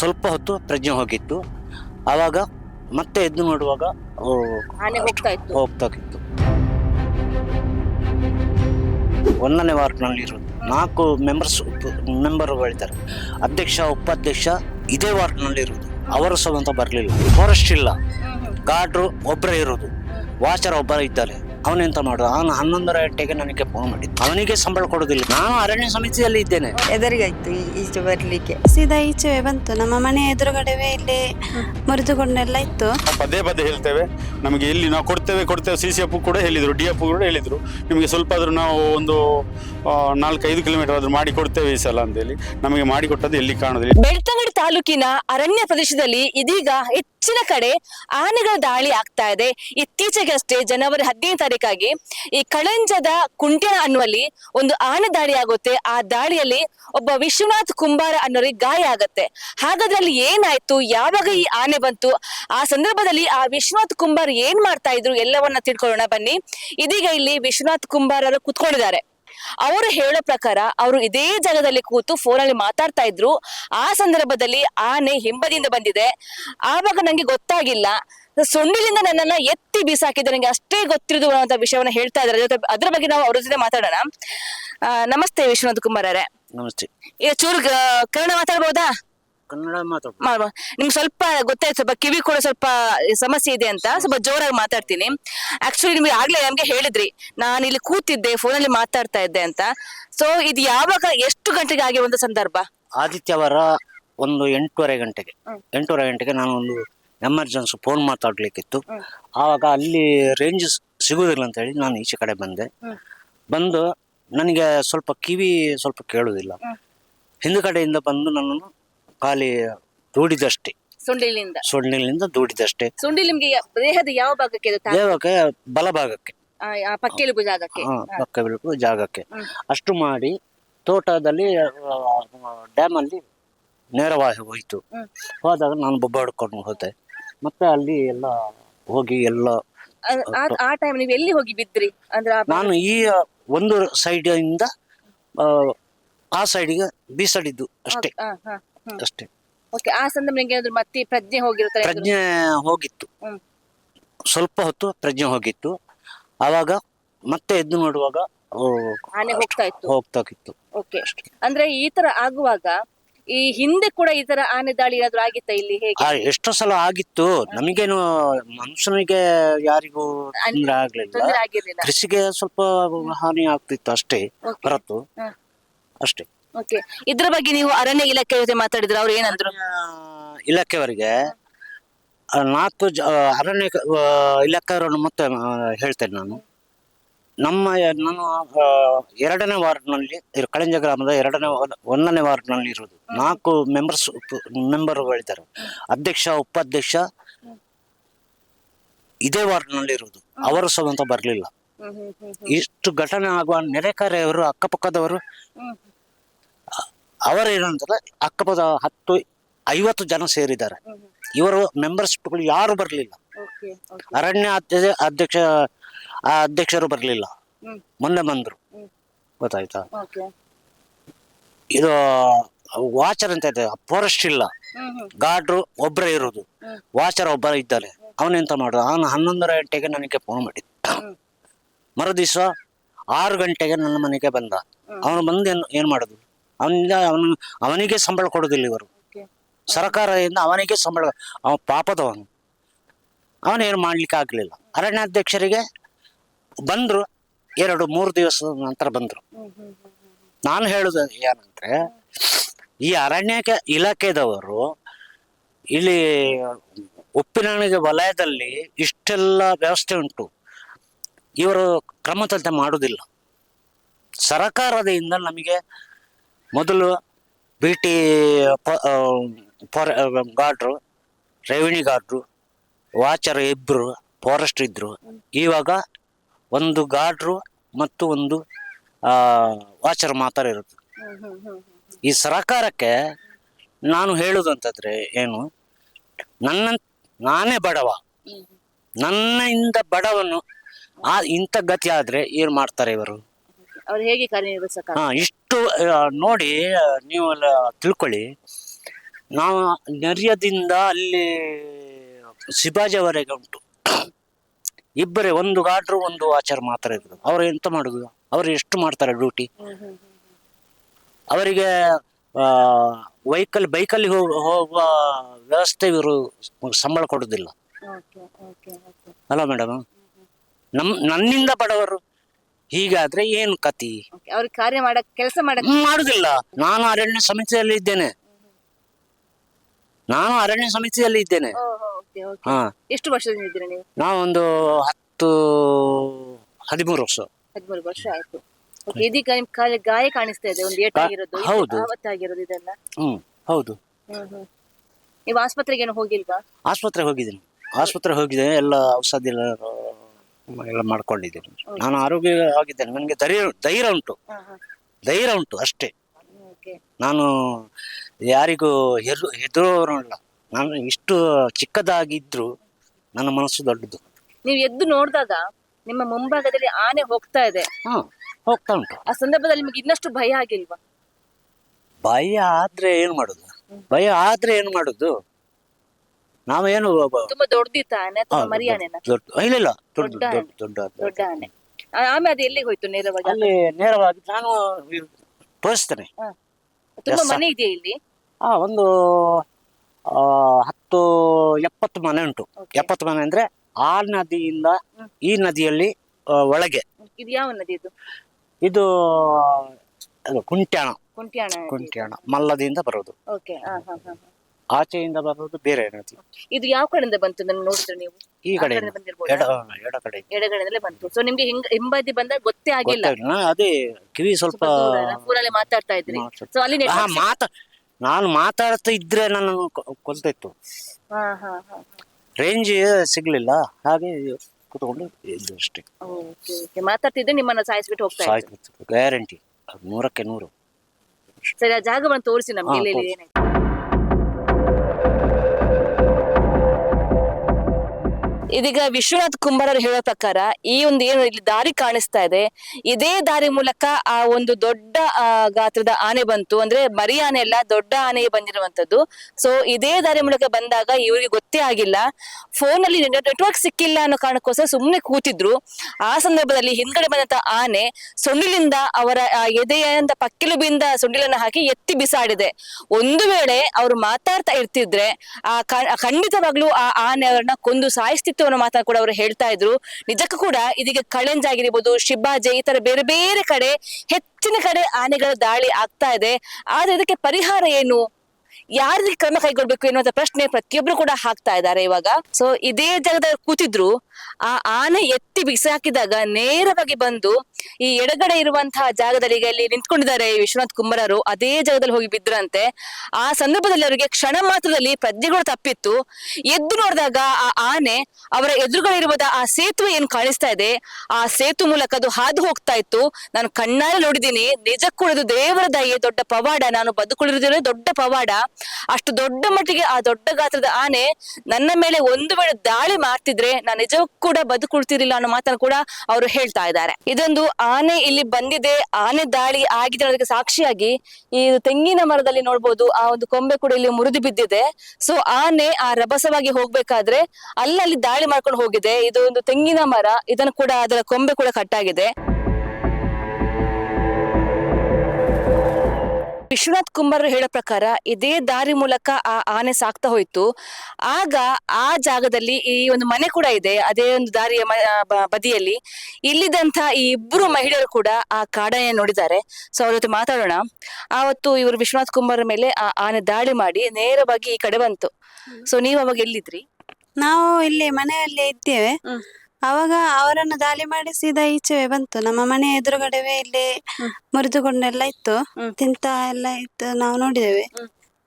ಸ್ವಲ್ಪ ಹೊತ್ತು ಪ್ರಜ್ಞೆ ಹೋಗಿತ್ತು. ಆವಾಗ ಮತ್ತೆ ಎದ್ದು ನೋಡುವಾಗ ಓ, ಆನೆ ಹೋಗ್ತಾ ಇತ್ತು. ಹೋಗ್ತಾಗಿತ್ತು ಒಂದನೇ ವಾರ್ಡ್ನಲ್ಲಿ ಇರೋದು. ನಾಲ್ಕು ಮೆಂಬರ್ಸ್ ಮೆಂಬರ್ಗಳಿದ್ದಾರೆ ಅಧ್ಯಕ್ಷ ಉಪಾಧ್ಯಕ್ಷ ಇದೇ ವಾರ್ಡ್ನಲ್ಲಿ ಇರೋದು. ಅವರು ಸಹ ಅಂತ ಬರಲಿಲ್ಲ. ಫಾರೆಸ್ಟ್ ಇಲ್ಲ. ಗಾರ್ಡ್ರು ಒಬ್ಬರೇ ಇರೋದು. ವಾಚರ್ ಒಬ್ಬರೇ ಇದ್ದಾರೆ. ಅವನೆಂತ ಮಾಡುದು? ಅವನು ಹನ್ನೊಂದರ ಗಂಟೆಗೆ ನನಗೆ ಫೋನ್ ಮಾಡಿದ್ದು. ಅವನಿಗೆ ಸಂಬಳ ಕೊಡೋದಿಲ್ಲ. ನಾನು ಅರಣ್ಯ ಸಮಿತಿಯಲ್ಲಿ ಇದ್ದೇನೆ. ಎದುರಿಗಾಯ್ತು ಈಚೆ ಬರ್ಲಿಕ್ಕೆ. ಸೀದಾ ಈಚೆ ಬಂತು. ನಮ್ಮ ಮನೆ ಎದುರುಗಡೆವೇ ಇಲ್ಲಿ ಮುರಿದುಕೊಂಡೆಲ್ಲ ಇತ್ತು. ಪದೇ ಪದೇ ಹೇಳ್ತೇವೆ. ನಮಗೆ ಇಲ್ಲಿ ನಾವು ಕೊಡ್ತೇವೆ ಕೊಡ್ತೇವೆ. ಸಿ ಸಿ ಅಪ್ಪು ಕೂಡ ಹೇಳಿದರು ಡಿ ಅಪ್ಪು ಕೂಡ ಹೇಳಿದರು. ನಿಮಗೆ ಸ್ವಲ್ಪ ಆದ್ರೂ ನಾವು ಒಂದು ನಾಲ್ಕೈದು ಕಿಲೋಮೀಟರ್ ಆದ್ರೂ ಮಾಡಿ ಕೊಡ್ತೇವೆ ಈ ಸಲ ಅಂತೇಳಿ ನಮಗೆ ಮಾಡಿಕೊಟ್ಟದ್ದು ಎಲ್ಲಿ ಕಾಣೋದಿಲ್ಲ. ಬೆಳ್ತಂಗಡಿ ತಾಲೂಕಿನ ಅರಣ್ಯ ಪ್ರದೇಶದಲ್ಲಿ ಇದೀಗ ಹೆಚ್ಚಿನ ಕಡೆ ಆನೆಗಳ ದಾಳಿ ಆಗ್ತಾ ಇದೆ. ಇತ್ತೀಚೆಗೆ ಅಷ್ಟೇ ಜನವರಿ ಹದಿನೈದು ತಾರೀಕಾಗಿ ಈ ಕಳಂಜದ ಕುಂಟ್ಯ ಅನ್ನುವಲ್ಲಿ ಒಂದು ಆನೆ ದಾಳಿ ಆಗುತ್ತೆ. ಆ ದಾಳಿಯಲ್ಲಿ ಒಬ್ಬ ವಿಶ್ವನಾಥ್ ಕುಂಬಾರ ಅನ್ನೋರಿಗೆ ಗಾಯ ಆಗತ್ತೆ. ಹಾಗಾದ್ರೆ ಅಲ್ಲಿ ಏನಾಯ್ತು? ಯಾವಾಗ ಈ ಆನೆ ಬಂತು? ಆ ಸಂದರ್ಭದಲ್ಲಿ ಆ ವಿಶ್ವನಾಥ್ ಕುಂಬಾರ್ ಏನ್ ಮಾಡ್ತಾ ಇದ್ರು? ಎಲ್ಲವನ್ನ ತಿಳ್ಕೊಳ್ಳೋಣ ಬನ್ನಿ. ಇದೀಗ ಇಲ್ಲಿ ವಿಶ್ವನಾಥ್ ಕುಂಬಾರರು ಕುತ್ಕೊಂಡಿದ್ದಾರೆ. ಅವರು ಹೇಳೋ ಪ್ರಕಾರ ಅವರು ಇದೇ ಜಾಗದಲ್ಲಿ ಕೂತು ಫೋನಲ್ಲಿ ಮಾತಾಡ್ತಾ ಇದ್ರು. ಆ ಸಂದರ್ಭದಲ್ಲಿ ಆನೆ ಹಿಂಬದಿಯಿಂದ ಬಂದಿದೆ. ಆವಾಗ ನಂಗೆ ಗೊತ್ತಾಗಿಲ್ಲ. ಸೊಂಡಿಲಿಂದ ನನ್ನನ್ನ ಎತ್ತಿ ಬೀಸಾಕಿದೆ ನನಗೆ ಅಷ್ಟೇ ಗೊತ್ತಿರೋದು ಅನ್ನೋ ವಿಷಯವನ್ನ ಹೇಳ್ತಾ ಇದ್ದಾರೆ. ಜೊತೆ ಅದ್ರ ಬಗ್ಗೆ ನಾವು ಅವ್ರ ಜೊತೆ ಮಾತಾಡೋಣ. ಆ, ನಮಸ್ತೆ ವಿಶ್ವನಾಥ್ ಕುಮಾರ್ ಅವರೇ ನಮಸ್ತೆ. ಈಗ ಚೂರು ಕನ್ನಡ ಮಾತಾಡ್ಬೋದಾ? ಕನ್ನಡ ಮಾತಾಡ್ಬೋದು. ಮಾಡ್ಬೋ ನಿಮ್ಗೆ ಸ್ವಲ್ಪ ಗೊತ್ತಾಯ್ತು ಸ್ವಲ್ಪ ಕಿವಿ ಕೂಡ ಸ್ವಲ್ಪ ಸಮಸ್ಯೆ ಇದೆ ಅಂತ ಸ್ವಲ್ಪ ಜೋರಾಗಿ ಮಾತಾಡ್ತೀನಿ. ಆಕ್ಚುಲಿ ನಿಮ್ಗೆ ಆಗ್ಲೇ ನಮ್ಗೆ ಹೇಳಿದ್ರಿ ನಾನು ಇಲ್ಲಿ ಕೂತಿದ್ದೆ ಫೋನಲ್ಲಿ ಮಾತಾಡ್ತಾ ಇದ್ದೆ ಅಂತ. ಸೊ ಇದು ಯಾವಾಗ ಎಷ್ಟು ಗಂಟೆಗೆ ಆಗಿ ಒಂದು ಸಂದರ್ಭ? ಆದಿತ್ಯವಾರ ಒಂದು ಎಂಟೂವರೆ ಗಂಟೆಗೆ. ಎಂಟೂವರೆ ಗಂಟೆಗೆ ನಾನು ಒಂದು ಎಮರ್ಜೆನ್ಸಿ ಫೋನ್ ಮಾತಾಡ್ಲಿಕ್ಕಿತ್ತು. ಆವಾಗ ಅಲ್ಲಿ ರೇಂಜ್ ಸಿಗುದಿಲ್ಲ ಅಂತ ಹೇಳಿ ನಾನು ಈಚೆ ಕಡೆ ಬಂದೆ. ಬಂದು ನನಗೆ ಸ್ವಲ್ಪ ಕಿವಿ ಸ್ವಲ್ಪ ಕೇಳುವುದಿಲ್ಲ ಹಿಂದುಗಡೆಯಿಂದ ಬಂದು ನನ್ನನ್ನು ಖಾಲಿ ದೂಡಿದಷ್ಟೇ. ಸುಂಡಿಲಿಂದ. ಸುಂಡಿಲಿಂದ ದೂಡಿದಷ್ಟೇ. ಸುಂಡಿಲ್ ನಿಮ್ಗೆ ಯ- ದೇಹದ ಯಾವ ಭಾಗಕ್ಕೆ ದೇಹಕ್ಕೆ ತಾ- ದೇವಕ್ಕೆ ಬಲಭಾಗಕ್ಕೆ ಆ, ಆ ಪಕ್ಕೆಲುಬು ಜಾಗಕ್ಕೆ. ಹಾ, ಪಕ್ಕ ಬೆಳಕು ಜಾಗಕ್ಕೆ. ಹ್ಮ್. ಅಷ್ಟು ಮಾಡಿ ತೋಟದಲ್ಲಿ ಡ್ಯಾಮ್ ಅಲ್ಲಿ ನೇರವಾಗಿ ಹೋಯ್ತು. ಹ್ಮ್. ಹೋದಾಗ ನಾನು ಬೊಬ್ಬಾಡ್ಕೊಂಡು ಹೋದೆ. ಮತ್ತೆ ಅಲ್ಲಿ ಎಲ್ಲ ಹೋಗಿ ಎಲ್ಲ ಆ- ಆ- ಆ ಟೈಮ್ ನೀವು ಎಲ್ಲಿ ಹೋಗಿ ಬಿದ್ರಿ ಅಂದ್ರೆ ಆ- ನಾನು ಈ ಒಂದು ಸೈಡ್ ಇಂದ ಆ, ಸೈಡಿಗೆ ಬೀಸಡಿದ್ದು ಅಷ್ಟೇ. ಆ. ಅಷ್ಟೇ. ಓಕೆ ಆ ಸಂದರ್ಭ ನಿಮ್ಗೆ ಏನಾದ್ರು ಮತ್ತೆ ಪ್ರಜ್ಞೆ ಹೋಗಿರುತ್ತೆ ಪ್ರಜ್ಞೆ ಹೋಗಿತ್ತು. ಹ್ಮ್. ಸ್ವಲ್ಪ ಹೊತ್ತು ಪ್ರಜ್ಞೆ ಹೋಗಿತ್ತು. ಆವಾಗ ಮತ್ತೆ ಎದ್ದು ನೋಡುವಾಗ ಓ, ಆನೆ ಹೋಗ್ತಾ ಇತ್ತು. ಹೋಗ್ತಾಕಿತ್ತು ಓಕೆ ಅಂದ್ರೆ ಈ ತರ ಆಗುವಾಗ ಈ ಹಿಂದೆ ಕೂಡ ಈ ತರ ಆನೆ ದಾಳಿ ಏನಾದ್ರೂ ಆಗಿತ್ತಾ ಇಲ್ಲಿ ಹೇಗೆ? ಆ, ಎಷ್ಟೋ ಸಲ ಆಗಿತ್ತು. ನಮಗೇನು ಮನುಷ್ಯನಿಗೆ ಯಾರಿಗೂ ತೊಂದರೆ ಆಗ್ಲಿಲ್ಲ. ತೊಂದರೆ ಆಗಿರ್ಲಿಲ್ಲ. ಕೃಷಿಗೆ ಸ್ವಲ್ಪ ಹಾನಿ ಆಗ್ತಿತ್ತು ಅಷ್ಟೇ Okay. ಹೊರತು. ಹ. ಅಷ್ಟೇ. ಓಕೆ ಇದ್ರ ಬಗ್ಗೆ ನೀವು ಅರಣ್ಯ ಇಲಾಖೆ ಜೊತೆ ಮಾತಾಡಿದ್ರೆ ಅವ್ರು ಏನಂದ್ರು? ಇಲಾಖೆಯವರಿಗೆ ನಾಲ್ಕು ಜ ಅರಣ್ಯ ಆ, ಇಲಾಖೆಯವರನ್ನು ಮತ್ತೆ ಆ, ಹೇಳ್ತೇನೆ ನಾನು. ನಮ್ಮ ಯ- ನಾನು ಆ, ಎರಡನೇ ವಾರ್ಡ್ನಲ್ಲಿ ಇರು- ಕಳಿಂಜ ಗ್ರಾಮದ ಎರಡನೇ ಒಂದನೇ ವಾರ್ಡ್ನಲ್ಲಿ ಇರೋದು ನಾಲ್ಕು ಮೆಂಬರ್ಸ್ ಮೆಂಬರ್ಗಳಿದ್ದಾರೆ ಅಧ್ಯಕ್ಷ ಉಪಾಧ್ಯಕ್ಷ ಇದೇ ವಾರ್ಡ್ನಲ್ಲಿ ಇರೋದು ಅವರು ಸಹ ಅಂತ ಬರಲಿಲ್ಲ. ಇಷ್ಟು ಘಟನೆ ಆಗುವ ನೆರೆಕರೆಯವರು ಅಕ್ಕಪಕ್ಕದವರು ಅವರೇನಂದ್ರೆ ಅಕ್ಕಪದ ಹತ್ತು ಐವತ್ತು ಜನ ಸೇರಿದ್ದಾರೆ. ಇವರು ಮೆಂಬರ್ಶಿಪ್ಗಳು ಯಾರು ಬರಲಿಲ್ಲ. ಅರಣ್ಯ ಅಧ್ಯ- ಅಧ್ಯಕ್ಷ ಆ ಅಧ್ಯಕ್ಷರು ಬರಲಿಲ್ಲ. ಮೊನ್ನೆ ಬಂದ್ರು. ಗೊತ್ತಾಯ್ತಾ? ಓಕೆ. ಇದು ವಾಚರ್ ಅಂತ ಇದೆ ಫಾರೆಸ್ಟ್ ಇಲ್ಲ. ಹ್ಮ್ ಹ್ಮ್. ಗಾಡ್ರು ಒಬ್ಬರೇ ಇರೋದು. ವಾಚರ್ ಒಬ್ಬರ ಇದ್ದಾನೆ. ಅವನೆಂತ ಮಾಡುದು? ಅವನು ಹನ್ನೊಂದರ ಗಂಟೆಗೆ ನನಗೆ ಫೋನ್ ಮಾಡಿದ. ಮರು ಮರುದಿವಸ ಆರು ಗಂಟೆಗೆ ನನ್ನ ಮನೆಗೆ ಬಂದ. ಅವನು ಬಂದು ಏನು ಏನ್ ಮಾಡುದು? ಅವನಿಂದ ಅವನು ಅವನಿಗೆ ಸಂಬಳ ಕೊಡೋದಿಲ್ಲ ಇವರು. ಸರ್ಕಾರದಿಂದ ಅವನಿಗೆ ಸಂಬಳ ಅವ ಪಾಪದವನು. ಅವನೇನು ಮಾಡ್ಲಿಕ್ಕೆ ಆಗ್ಲಿಲ್ಲ. ಅರಣ್ಯಾಧ್ಯಕ್ಷರಿಗೆ ಬಂದ್ರು ಎರಡು ಮೂರು ದಿವಸದ ನಂತರ ಬಂದ್ರು. ನಾನು ಹೇಳುದ ಏನಂದ್ರೆ ಈ ಅರಣ್ಯ ಇಲಾಖೆದವರು ಇಲ್ಲಿ ಉಪ್ಪಿನಣಿಗೆ ವಲಯದಲ್ಲಿ ಇಷ್ಟೆಲ್ಲ ವ್ಯವಸ್ಥೆ ಉಂಟು. ಇವರು ಕ್ರಮ ತಂತೆ ಮಾಡುವುದಿಲ್ಲ ಸರಕಾರದಿಂದ ನಮಗೆ ಮೊದಲು ಬಿ ಟಿ ಗಾರ್ಡ್ರು ರೆವಿನ್ಯೂ ಗಾರ್ಡ್ರು ವಾಚರ್ ಇಬ್ಬರು ಫಾರೆಸ್ಟ್ ಇದ್ದರು ಇವಾಗ ಒಂದು ಗಾರ್ಡ್ರು ಮತ್ತು ಒಂದು ವಾಚರ್ ಮಾತ್ರ ಇರುತ್ತೆ. ಈ ಸರಕಾರಕ್ಕೆ ನಾನು ಹೇಳುದು ಅಂತಂದ್ರೆ ಏನು ನನ್ನ ನಾನೇ ಬಡವ. ನನ್ನಿಂದ ಬಡವನು ಆ ಇಂಥ ಗತಿ ಆದ್ರೆ ಏನ್ ಮಾಡ್ತಾರೆ ಇವರು? ಅವ್ರು ಹೇಗೆ ಕಾರ್ಯನಿರ್ವಹಿಸಕ ಹಾ ಇಷ್ಟು ಆ, ನೋಡಿ ಆ, ನೀವು ಎಲ್ಲ ತಿಳ್ಕೊಳ್ಳಿ. ನಾವು ನೆರ್ಯದಿಂದ ಅಲ್ಲಿ ಶಿವಾಜಿಯವರೆಗೆ ಉಂಟು. ಇಬ್ಬರೇ ಒಂದು ಗಾಡ್ರು ಒಂದು ಆಚಾರ ಮಾತ್ರ ಇದ್ರು ಅವ್ರು ಎಂತ ಮಾಡುದು? ಅವ್ರು ಎಷ್ಟು ಮಾಡ್ತಾರೆ ಡ್ಯೂಟಿ? ಅವರಿಗೆ ವೆಹಿಕಲ್ ಬೈಕಲ್ಲಿ ಹೋಗುವ ವ್ಯವಸ್ಥೆ ಇವರು ಸಂಬಳ ಕೊಡುದಿಲ್ಲ. ಅಲ್ಲ ಮೇಡಮ್? ನಮ್ ನನ್ನಿಂದ ಬಡವರು? ಹೀಗಾದ್ರೆ ಏನು ಕತಿ ಅವ್ರಿಗೆ ಕಾರ್ಯ ಮಾಡಕ್ ಕೆಲಸ ಮಾಡಕ್ ಮಾಡುದಿಲ್ಲ. ನಾನು ಅರಣ್ಯ ಸಮಿತಿಯಲ್ಲಿ ಇದ್ದೇನೆ. ನಾನು ಅರಣ್ಯ ಸಮಿತಿಯಲ್ಲಿ ಇದ್ದೇನೆ. ಹಾ. ಎಷ್ಟು ವರ್ಷದಿಂದ ಇದ್ದೀರಾ ನೀವು? ನಾವೊಂದು ಹತ್ತು ಹದಿಮೂರು ವರ್ಷ. ಹದಿಮೂರು ವರ್ಷ ಆಯ್ತು. Okay, ಇದೀಗ ನಿಮ್ ಕಾಲ ಗಾಯ ಕಾಣಿಸ್ತಾ ಇದೆ. ಒಂದು ಏಟ್ ಆಗಿರೋದು ಇದು ಹೌದು. ಆವತ್ತಾಗಿರೋದು ಇದೆಲ್ಲ? ಹ್ಮ್ ಹೌದು. ಹ್ಮ್ ಹ್ಮ್. ನೀವು ಆಸ್ಪತ್ರೆಗೆ ಏನು ಹೋಗಿಲ್ವಾ? ಆಸ್ಪತ್ರೆ ಹೋಗಿದ್ದೀನಿ. ಆಸ್ಪತ್ರೆ ಹೋಗಿದ್ದೇನೆ. ಎಲ್ಲ ಔಷಧಿ ಎಲ್ಲ ಎಲ್ಲ ಮಾಡ್ಕೊಂಡಿದ್ದೀನಿ. ನಾನು ಆರೋಗ್ಯ ಆಗಿದ್ದೇನೆ ನನಗೆ ಧೈರ್ಯ ಧೈರ್ಯ ಉಂಟು. ಧೈರ್ಯ ಉಂಟು ಅಷ್ಟೇ. ನಾನು ಯಾರಿಗೂ ಎದು ಹೆದರೋರಲ್ಲ ನಾನು ಇಷ್ಟು ಚಿಕ್ಕದಾಗಿದ್ರು ನನ್ನ ಮನಸ್ಸು ದೊಡ್ಡದು. ನೀವು ಎದ್ದು ನೋಡಿದಾಗ ನಿಮ್ಮ ಮುಂಭಾಗದಲ್ಲಿ ಆನೆ ಹೋಗ್ತಾ ಇದೆ. ಹೋಗ್ತಾ ಉಂಟು. ಆ ಸಂದರ್ಭದಲ್ಲಿ ನಿಮಗೆ ಇನ್ನಷ್ಟು ಭಯ ಆಗಿಲ್ವಾ ಭಯ ಆದ್ರೆ ಏನು ಮಾಡುದು? ಭಯ ಆದ್ರೆ ಏನು ಮಾಡುದು? ನಾವೇನು ತುಂಬಾ ದೊಡ್ಡದಿತ್ತ ಆನೆ ಹಾ, ಅಥವಾ ಮರಿ ಆನೆನ ದೊಡ್ಡ ಇಲ್ಲ ಇಲ್ಲ ದೊಡ್ಡ ದೊಡ್ಡ ದೊಡ್ಡ ದೊಡ್ಡ ದೊಡ್ಡ ಆನೆ. ಆ- ಆಮೇಲೆ ಅದು ಎಲ್ಲಿಗೆ ಹೋಯ್ತು ನೇರವಾಗಿ? ಅಲ್ಲಿ ನೇರವಾಗಿ ನಾನು ತೋರಿಸ್ತೇನೆ. ತುಂಬಾ Yes, ಮನೆ ಇದೆಯಾ ಇಲ್ಲಿ? ಆ ಒಂದು ಆ, ಹತ್ತು ಎಪ್ಪತ್ತು ಮನೆ ಉಂಟು. Okay. ಎಪ್ಪತ್ತು ಮನೆ ಅಂದ್ರೆ ಆ ನದಿಯಿಂದ ಈ ನದಿಯಲ್ಲಿ ಆ, ಒಳಗೆ. ಇದು ಯಾವ ನದಿ ಇದು? ಇದು ಅದು ಕುಂಟ್ಯಾಣ. ಕುಂಟ್ಯಾಣ ಕುಂಟ್ಯಾಣ. ಮಲ್ಲದಿಂದ ಬರೋದು. ಓಕೆ ಆಚೆಯಿಂದ ಬರೋದು ಬೇರೆ ನದಿ ಇದು ಯಾವ ಕಡೆಯಿಂದ ಬಂತು ನನ್ನ ನೋಡಿದ್ರೆ ನೀವು? ಈ ಆ ಕಡೆ ಕಡೆಯಿಂದ ಬಂದಿರ್ಬೋದಾ? ಎಡ ಎಡ ಕಡೆ ಎಡಗಡೆಯಿಂದಲೇ ಬಂತು. ಸೊ ನಿಮ್ಗೆ ಹಿಂಗ ಹಿಂಬದಿ ಬಂದಾಗ ಗೊತ್ತೇ ಆಗಿಲ್ಲ. ಗೊತ್ತಾಗಿಲ್ಲ ಅದೇ ಕಿವಿ ಸ್ವಲ್ಪ ಫೋನಲ್ಲಿ ಮಾತಾಡ್ತಾ ಇದ್ರಿ. ಮಾತಾಡ್- ಸೊ ಅಲ್ಲಿ ಹಾ ಮಾತಾ ನಾನು ಮಾತಾಡ್ತಾ ಇದ್ರೆ ನನ್ನ ಕೊಲ್ತಿತ್ತು. ಹಾ ಹಾ ಹಾ ರೇಂಜ್ ಸಿಗ್ಲಿಲ್ಲ. ಹಾಗೆ ಕುತ್ಕೊಂಡು ಇದ್ದು ಅಷ್ಟೇ. ಓಕೆ ಓಕೆ ಮಾತಾಡ್ತಿದ್ರೆ ನಿಮ್ಮನ್ನ ಸಾಯಿಸ್ಬಿಟ್ಟು ಹೋಗ್ತಾ ಇದ್ರು. ಗ್ಯಾರಂಟಿ ನೂರಕ್ಕೆ ನೂರು. ಸರಿ ಆ ಜಾಗವನ್ನು ತೋರಿಸಿ ನಮ್ಗೆ. ಹಾ, ಎಲ್ಲಿ ಎಲ್ಲಿ ಏನಾಯ್ತು? ಇದೀಗ ವಿಶ್ವನಾಥ್ ಕುಂಬಾರರು ಹೇಳೋ ಪ್ರಕಾರ ಈ ಒಂದು ಏನು ಇಲ್ಲಿ ದಾರಿ ಕಾಣಿಸ್ತಾ ಇದೆ, ಇದೇ ದಾರಿ ಮೂಲಕ ಆ ಒಂದು ದೊಡ್ಡ ಗಾತ್ರದ ಆನೆ ಬಂತು. ಅಂದ್ರೆ ಮರಿ ಆನೆ ಅಲ್ಲ, ದೊಡ್ಡ ಆನೆ ಬಂದಿರುವಂತದ್ದು ಸೊ ಇದೇ ದಾರಿ ಮೂಲಕ ಬಂದಾಗ ಇವರಿಗೆ ಗೊತ್ತೇ ಆಗಿಲ್ಲ. ಫೋನ್ ಅಲ್ಲಿ ನೆಟ್ವರ್ಕ್ ಸಿಕ್ಕಿಲ್ಲ ಅನ್ನೋ ಕಾರಣಕ್ಕೋಸ್ಕರ ಸುಮ್ಮನೆ ಕೂತಿದ್ರು. ಆ ಸಂದರ್ಭದಲ್ಲಿ ಹಿಂದ್ಗಡೆ ಬಂದಂತ ಆನೆ ಸೊಂಡಿಲಿಂದ ಅವರ, ಆ ಎದೆಯಿಂದ ಪಕ್ಕಿಲು ಬಿಂದ ಸೊಂಡಿಲನ್ನು ಹಾಕಿ ಎತ್ತಿ ಬಿಸಾಡಿದೆ. ಒಂದು ವೇಳೆ ಅವರು ಮಾತಾಡ್ತಾ ಇರ್ತಿದ್ರೆ, ಆ ಖಂಡಿತವಾಗ್ಲೂ ಆ ಆನೆ ಅವರನ್ನ ಕೊಂದು ಸಾಯಿಸ್ತಿತ್ತು ಅನ್ನೋ ಮಾತ್ರ ಕೂಡ ಅವರು ಹೇಳ್ತಾ ಇದ್ರು. ನಿಜಕ್ಕೂ ಕೂಡ ಇದೀಗ ಕಳೆಂಜ್ ಆಗಿರ್ಬೋದು ಶಿಬ್ಬಾಜೆ ಈ ತರ ಬೇರೆ ಬೇರೆ ಕಡೆ ಹೆಚ್ಚಿನ ಕಡೆ ಆನೆಗಳ ದಾಳಿ ಆಗ್ತಾ ಇದೆ. ಆದ್ರೆ ಇದಕ್ಕೆ ಪರಿಹಾರ ಏನು? ಯಾರಿಗೆ ಕ್ರಮ ಕೈಗೊಳ್ಬೇಕು ಎನ್ನುವಂತ ಪ್ರಶ್ನೆ ಪ್ರತಿಯೊಬ್ರು ಕೂಡ ಹಾಕ್ತಾ ಇದ್ದಾರೆ ಇವಾಗ. ಸೊ ಇದೇ ಜಾಗದಲ್ಲಿ ಕೂತಿದ್ರು, ಆ ಆನೆ ಎತ್ತಿ ಬಿಸಾಕಿದಾಗ ನೇರವಾಗಿ ಬಂದು ಈ ಎಡಗಡೆ ಇರುವಂತಹ ಜಾಗದಲ್ಲಿ ಇಲ್ಲಿ ನಿಂತ್ಕೊಂಡಿದ್ದಾರೆ ವಿಶ್ವನಾಥ್ ಕುಂಬರರು, ಅದೇ ಜಾಗದಲ್ಲಿ ಹೋಗಿ ಬಿದ್ರಂತೆ. ಆ ಸಂದರ್ಭದಲ್ಲಿ ಅವರಿಗೆ ಕ್ಷಣ ಮಾತ್ರದಲ್ಲಿ ಪ್ರಜ್ಞೆಗಳು ತಪ್ಪಿತ್ತು. ಎದ್ದು ನೋಡಿದಾಗ ಆ ಆನೆ ಅವರ ಎದುರುಗಡೆ ಇರುವುದ ಆ ಸೇತುವೆ ಏನು ಕಾಣಿಸ್ತಾ ಇದೆ, ಆ ಸೇತು ಮೂಲಕ ಅದು ಹಾದು ಹೋಗ್ತಾ ಇತ್ತು. ನಾನು ಕಣ್ಣಾರೆ ನೋಡಿದ್ದೀನಿ, ನಿಜಕ್ಕೂ ಇದು ದೇವರ ದಯೆ, ದೊಡ್ಡ ಪವಾಡ. ನಾನು ಬದುಕುಳಿರೋದೇ ದೊಡ್ಡ ಪವಾಡ. ಅಷ್ಟು ದೊಡ್ಡ ಮಟ್ಟಿಗೆ ಆ ದೊಡ್ಡ ಗಾತ್ರದ ಆನೆ ನನ್ನ ಮೇಲೆ ಒಂದು ವೇಳೆ ದಾಳಿ ಮಾಡ್ತಿದ್ರೆ ನಾನು ನಿಜಕ್ಕೂ ಕೂಡ ಬದುಕುಳ್ತಿರ್ಲಿಲ್ಲ ಅನ್ನೋ ಮಾತನ್ನು ಕೂಡ ಅವರು ಹೇಳ್ತಾ ಇದ್ದಾರೆ. ಇದೊಂದು ಆನೆ ಇಲ್ಲಿ ಬಂದಿದೆ, ಆನೆ ದಾಳಿ ಆಗಿದೆ ಅನ್ನೋದಕ್ಕೆ ಸಾಕ್ಷಿಯಾಗಿ ಈ ತೆಂಗಿನ ಮರದಲ್ಲಿ ನೋಡ್ಬೋದು ಆ ಒಂದು ಕೊಂಬೆ ಕೂಡ ಇಲ್ಲಿ ಮುರಿದು ಬಿದ್ದಿದೆ. ಸೊ ಆನೆ ಆ ರಭಸವಾಗಿ ಹೋಗ್ಬೇಕಾದ್ರೆ ಅಲ್ಲಲ್ಲಿ ದಾಳಿ ಮಾಡ್ಕೊಂಡು ಹೋಗಿದೆ. ಇದು ಒಂದು ತೆಂಗಿನ ಮರ, ಇದನ್ನು ಕೂಡ ಅದರ ಕೊಂಬೆ ಕೂಡ ಕಟ್ಟಾಗಿದೆ. ವಿಶ್ವನಾಥ್ ಕುಂಬಾರ್ ಹೇಳೋ ಪ್ರಕಾರ ಇದೇ ದಾರಿ ಮೂಲಕ ಆ ಆನೆ ಸಾಕ್ತಾ ಹೋಯ್ತು. ಆಗ ಆ ಜಾಗದಲ್ಲಿ ಈ ಒಂದು ಮನೆ ಕೂಡ ಇದೆ ಅದೇ ಒಂದು ದಾರಿಯ ಬದಿಯಲ್ಲಿ. ಇಲ್ಲಿದ್ದಂತ ಈ ಇಬ್ಬರು ಮಹಿಳೆಯರು ಕೂಡ ಆ ಕಾಡಾನೆ ನೋಡಿದ್ದಾರೆ. ಸೊ ಅವ್ರ ಜೊತೆ ಮಾತಾಡೋಣ. ಆವತ್ತು ಇವರು ವಿಶ್ವನಾಥ್ ಕುಂಬಾರ್ ಮೇಲೆ ಆ ಆನೆ ದಾಳಿ ಮಾಡಿ ನೇರವಾಗಿ ಈ ಕಡೆ ಬಂತು. ಸೊ ನೀವು ಅವಾಗ ಎಲ್ಲಿದ್ರಿ? ನಾವು ಇಲ್ಲಿ ಮನೆಯಲ್ಲೇ ಇದ್ದೇವೆ. ಅವಾಗ ಅವರನ್ನು ದಾಳಿ ಮಾಡಿ ಸೀದಾ ಈಚೆ ಬಂತು. ನಮ್ಮ ಮನೆ ಎದುರುಗಡೆವೆ ಇಲ್ಲಿ ಮುರಿದುಕೊಂಡೆಲ್ಲ ಇತ್ತು. ತಿಂತ ಎಲ್ಲ ಇತ್ತು. ನಾವು ನೋಡಿದ್ದೇವೆ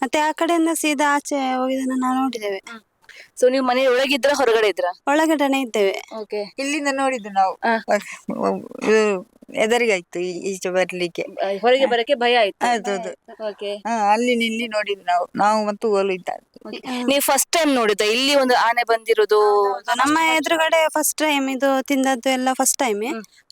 ಮತ್ತೆ ಆ ಕಡೆಯಿಂದ ಸೀದಾ ಆಚೆ ಹೋಗಿದ್ದನ್ನು ನಾವು ನೋಡಿದ್ದೇವೆ ಸೊ ನೀವು ಮನೆ ಒಳಗಿದ್ರ ಹೊರಗಡೆ ಇದ್ರ? ಒಳಗಡೆನೆ ಇದ್ದೇವೆ. ಓಕೆ ಇಲ್ಲಿಂದ ನೋಡಿದ್ದು ನಾವು. ಆ. ಈ- ಈಚೆ ಬರ್ಲಿಕ್ಕೆ. ಹೊರಗೆ ಬರಕ್ಕೆ ಭಯ ಆಯ್ತು. ಹೌದೌದು ಓಕೆ ಹಾ ಅಲ್ಲಿ ನಿಲ್ಲಿ ನೋಡಿದ್ದು ನಾವು. ನಾವು ಮತ್ತು ಓಲು ಇದ್ದ ನೀವು ಫಸ್ಟ್ ಟೈಮ್ ನೋಡಿದ? ಇಲ್ಲಿ ಒಂದು ಆನೆ ಬಂದಿರೋದು ನಮ್ಮ ಎದುರುಗಡೆ ಫಸ್ಟ್ ಟೈಮ್ ಇದು ತಿಂದದ್ದು ಎಲ್ಲ ಫಸ್ಟ್ ಟೈಮ್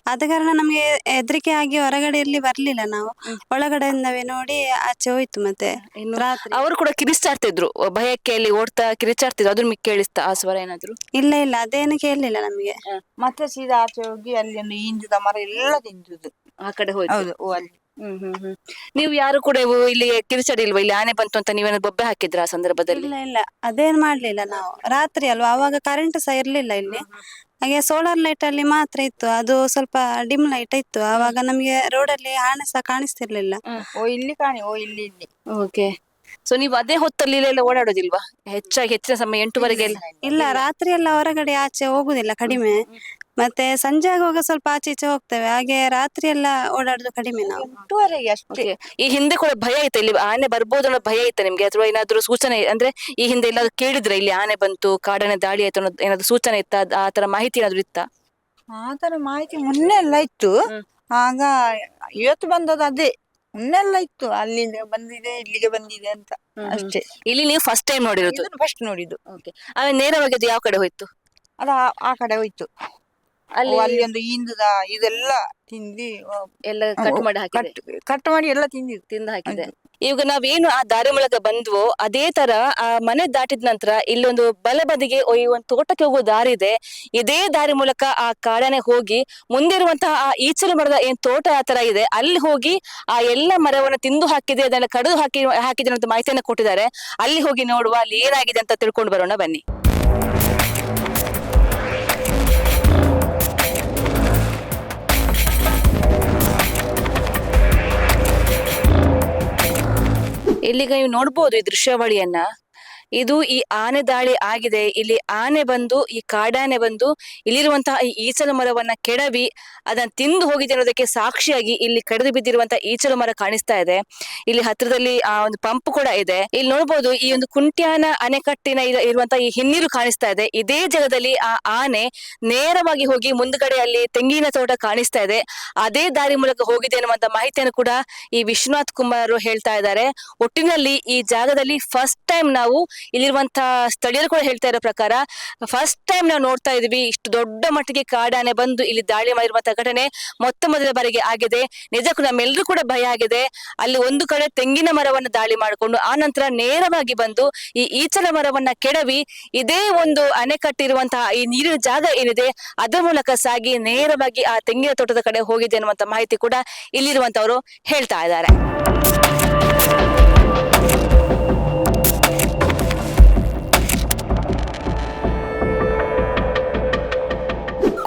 ಆದ ಕಾರಣ ನಮ್ಗೆ ಹೆದರಿಕೆ ಆಗಿ ಹೊರಗಡೆ ಇಲ್ಲಿ ಬರ್ಲಿಲ್ಲ ನಾವು. ಒಳಗಡೆಯಿಂದವೇ ನೋಡಿ ಆಚೆ ಹೋಯ್ತು ಮತ್ತೆ ಇನ್ನು ರಾತ್ರಿ. ಅವರು ಕೂಡ ಕಿರಿಚಾಡ್ತಿದ್ರು. ಭಯಕ್ಕೆ ಅಲ್ಲಿ ಓಡ್ತಾ ಕಿರಿಚಾಡ್ತಿದ್ರು. ಅದ್ರ ಮಿಕ್ಕ ಕೇಳಿಸ್ತಾ ಆ ಸ್ವರ ಏನಾದ್ರು? ಇಲ್ಲ ಇಲ್ಲ. ಅದೇನು ಕೇಳಲಿಲ್ಲ ನಮಗೆ. ಮತ್ತೆ ಸೀದಾ ಆಚೆ ಹೋಗಿ ಅಲ್ಲಿ ಒಂದು ಇಂದಿದ ಮರ ಎಲ್ಲ ತಿಂದುದು. ಆ ಕಡೆ ಹೋಯ್ತು. ಹೌದು ಓ ಅಲ್ಲಿ. ಹ್ಮ್ ಹ್ಮ್ ಹ್ಮ್. ನೀವು ಯಾರು ಕೂಡ ಇವು ಇಲ್ಲಿ ಕಿರಿಚಾಡಿಲ್ವಾ ಇಲ್ಲಿ ಆನೆ ಬಂತು ಅಂತ ನೀವೇನ ಬೊಬ್ಬೆ ಹಾಕಿದ್ರ ಆ ಸಂದರ್ಭದಲ್ಲಿ? ಇಲ್ಲ ಇಲ್ಲ. ಅದೇನ್ ಮಾಡ್ಲಿಲ್ಲ ನಾವು. ರಾತ್ರಿ ಅಲ್ವಾ? ಅವಾಗ ಕರೆಂಟ್ ಸಹ ಇರ್ಲಿಲ್ಲ ಇಲ್ಲಿ. ಹಾಗೆ ಸೋಲಾರ್ ಲೈಟ್ ಅಲ್ಲಿ ಮಾತ್ರ ಇತ್ತು. ಅದು ಸ್ವಲ್ಪ ಡಿಮ್ ಲೈಟ್ ಇತ್ತು. ಆವಾಗ ನಮಗೆ ರೋಡಲ್ಲಿ ಆನೆ ಸಹ ಕಾಣಿಸ್ತಿರ್ಲಿಲ್ಲ. ಓ ಇಲ್ಲಿ ಕಾಣಿ ಓ ಇಲ್ಲಿ ಇಲ್ಲಿ. ಓಕೆ ಸೊ ನೀವು ಅದೇ ಹೊತ್ತಲ್ಲಿ ಇಲ್ಲೆಲ್ಲ ಓಡಾಡೋದಿಲ್ವಾ? ಹೆಚ್ಚಾಗಿ ಹೆಚ್ಚಿನ ಸಮಯ ಎಂಟುವರೆಗೆ ಎಲ್ಲ? ಇಲ್ಲ ರಾತ್ರಿ ಎಲ್ಲ ಹೊರಗಡೆ ಆಚೆ ಹೋಗುದಿಲ್ಲ ಕಡಿಮೆ. ಮತ್ತೆ ಸಂಜೆ ಆಗುವಾಗ ಸ್ವಲ್ಪ ಆಚೆ ಈಚೆ ಹೋಗ್ತೇವೆ. ಹಾಗೆ ರಾತ್ರಿ ಎಲ್ಲ ಓಡಾಡುದು ಕಡಿಮೆ ನಾವು. ಎಂಟೂವರೆಗೆ ಅಷ್ಟೇ. ಈ ಹಿಂದೆ ಕೂಡ ಭಯ ಐತೆ ಇಲ್ಲಿ ಆನೆ ಬರ್ಬೋದು ಅನ್ನೋ ಭಯ ಐತೆ ನಿಮ್ಗೆ. ಅಥವಾ ಏನಾದ್ರು ಸೂಚನೆ ಅಂದ್ರೆ ಈ ಹಿಂದೆ ಎಲ್ಲಾದ್ರೂ ಕೇಳಿದ್ರೆ ಇಲ್ಲಿ ಆನೆ ಬಂತು ಕಾಡನೆ ದಾಳಿ ಆಯ್ತು ಅನ್ನೋದು ಏನಾದ್ರು ಸೂಚನೆ ಇತ್ತ? ಆತರ ಆ ತರ ಮಾಹಿತಿ ಏನಾದ್ರು ಇತ್ತಾ? ಆತರ ತರ ಮಾಹಿತಿ ಮೊನ್ನೆ ಎಲ್ಲ ಇತ್ತು. ಆಗ ಇವತ್ತು ಬಂದದ್ದು ಅದೇ. ಮುನ್ನೆಲ್ಲ ಇತ್ತು. ಅಲ್ಲಿ ಬಂದಿದೆ ಇಲ್ಲಿಗೆ ಬಂದಿದೆ ಅಂತ. ಅಷ್ಟೇ. ಇಲ್ಲಿ ನೀವು ಫಸ್ಟ್ ಟೈಮ್ ನೋಡಿರೋದು. ಫಸ್ಟ್ ನೋಡಿದ್ದು. ಆಮೇಲೆ ನೇರವಾಗಿ ಅದು ಯಾವ ಕಡೆ ಹೋಯ್ತು? ಅಲ್ಲ ಆ- ಆ ಕಡೆ ಹೋಯ್ತು. ಅಲ್ಲಿ ಅಲ್ಲಿ ಒಂದು ಹಿಂದದ ಇದೆಲ್ಲ ತಿಂದಿ ಎಲ್ಲ ಕಟ್ ಮಾಡಿ ಹಾಕಿದೆ. ಕಟ್ ಮಾಡಿ ಎಲ್ಲ ತಿಂದಿ ತಿಂದು ಹಾಕಿದೆ. ಇವಾಗ ನಾವೇನು ಆ ದಾರಿ ಮೂಲಕ ಬಂದ್ವೋ ಅದೇ ತರ ಆ ಮನೆ ದಾಟಿದ ನಂತರ ಇಲ್ಲೊಂದು ಬಲಬದಿಗೆ ಒಂದು ತೋಟಕ್ಕೆ ಹೋಗೋ ದಾರಿ ಇದೆ. ಇದೇ ದಾರಿ ಮೂಲಕ ಆ ಕಾಡನೆ ಹೋಗಿ ಮುಂದಿರುವಂತಹ ಆ ಈಚಲು ಮರದ ಏನ್ ತೋಟ ಆ ತರ ಇದೆ ಅಲ್ಲಿ ಹೋಗಿ ಆ ಎಲ್ಲ ಮರವನ್ನ ತಿಂದು ಹಾಕಿದೆ ಅದನ್ನ ಕಡಿದು ಹಾಕಿ ಹಾಕಿದೆ ಅಂತ ಮಾಹಿತಿಯನ್ನ ಕೊಟ್ಟಿದ್ದಾರೆ. ಅಲ್ಲಿ ಹೋಗಿ ನೋಡುವ ಅಲ್ಲಿ ಏನಾಗಿದೆ ಅಂತ ತಿಳ್ಕೊಂಡು ಬರೋಣ ಬನ್ನಿ. ಇಲ್ಲಿಗ ನೀವು ನೋಡ್ಬೋದು ಈ ದೃಶ್ಯಾವಳಿಯನ್ನ. ಇದು ಈ ಆನೆ ದಾಳಿ ಆಗಿದೆ. ಇಲ್ಲಿ ಆನೆ ಬಂದು, ಈ ಕಾಡಾನೆ ಬಂದು ಇಲ್ಲಿರುವಂತಹ ಈ ಈಚಲು ಮರವನ್ನ ಕೆಡವಿ, ಅದನ್ನ ತಿಂದು ಹೋಗಿದೆ ಅನ್ನೋದಕ್ಕೆ ಸಾಕ್ಷಿಯಾಗಿ ಇಲ್ಲಿ ಕಡಿದು ಬಿದ್ದಿರುವಂತಹ ಈಚಲು ಮರ ಕಾಣಿಸ್ತಾ ಇದೆ. ಇಲ್ಲಿ ಹತ್ರದಲ್ಲಿ ಆ ಒಂದು ಪಂಪ್ ಕೂಡ ಇದೆ. ಇಲ್ಲಿ ನೋಡಬಹುದು ಈ ಒಂದು ಕುಂಟ್ಯಾನ ಅಣೆಕಟ್ಟಿನ ಇರ- ಇರುವಂತಹ ಈ ಹಿನ್ನೀರು ಕಾಣಿಸ್ತಾ ಇದೆ. ಇದೇ ಜಾಗದಲ್ಲಿ ಆ ಆನೆ ನೇರವಾಗಿ ಹೋಗಿ ಮುಂದ್ಗಡೆ ಅಲ್ಲಿ ತೆಂಗಿನ ತೋಟ ಕಾಣಿಸ್ತಾ ಇದೆ. ಅದೇ ದಾರಿ ಮೂಲಕ ಹೋಗಿದೆ ಅನ್ನುವಂತ ಮಾಹಿತಿಯನ್ನು ಕೂಡ ಈ ವಿಶ್ವನಾಥ್ ಕುಮಾರ್ ಹೇಳ್ತಾ ಇದ್ದಾರೆ. ಒಟ್ಟಿನಲ್ಲಿ ಈ ಜಾಗದಲ್ಲಿ ಫಸ್ಟ್ ಟೈಮ್ ನಾವು ಇಲ್ಲಿರುವಂತಹ ಸ್ಥಳೀಯರು ಕೂಡ ಹೇಳ್ತಾ ಇರೋ ಪ್ರಕಾರ ಫಸ್ಟ್ ಟೈಮ್ ನಾವು ನೋಡ್ತಾ ಇದೀವಿ ಇಷ್ಟು ದೊಡ್ಡ ಮಟ್ಟಿಗೆ ಕಾಡಾನೆ ಬಂದು ಇಲ್ಲಿ ದಾಳಿ ಮಾಡಿರುವಂತಹ ಘಟನೆ ಮೊತ್ತ ಮೊದಲ ಬಾರಿಗೆ ಆಗಿದೆ. ನಿಜಕ್ಕೂ ನಮ್ಮೆಲ್ಲರೂ ಕೂಡ ಭಯ ಆಗಿದೆ. ಅಲ್ಲಿ ಒಂದು ಕಡೆ ತೆಂಗಿನ ಮರವನ್ನ ದಾಳಿ ಮಾಡಿಕೊಂಡು, ಆ ನಂತರ ನೇರವಾಗಿ ಬಂದು ಈ ಈಚಲ ಮರವನ್ನ ಕೆಡವಿ, ಇದೇ ಒಂದು ಅಣೆಕಟ್ಟಿರುವಂತಹ ಈ ನೀರಿನ ಜಾಗ ಏನಿದೆ, ಅದರ ಮೂಲಕ ಸಾಗಿ ನೇರವಾಗಿ ಆ ತೆಂಗಿನ ತೋಟದ ಕಡೆ ಹೋಗಿದೆ ಅನ್ನುವಂತ ಮಾಹಿತಿ ಕೂಡ ಇಲ್ಲಿರುವಂತವರು ಹೇಳ್ತಾ ಇದ್ದಾರೆ.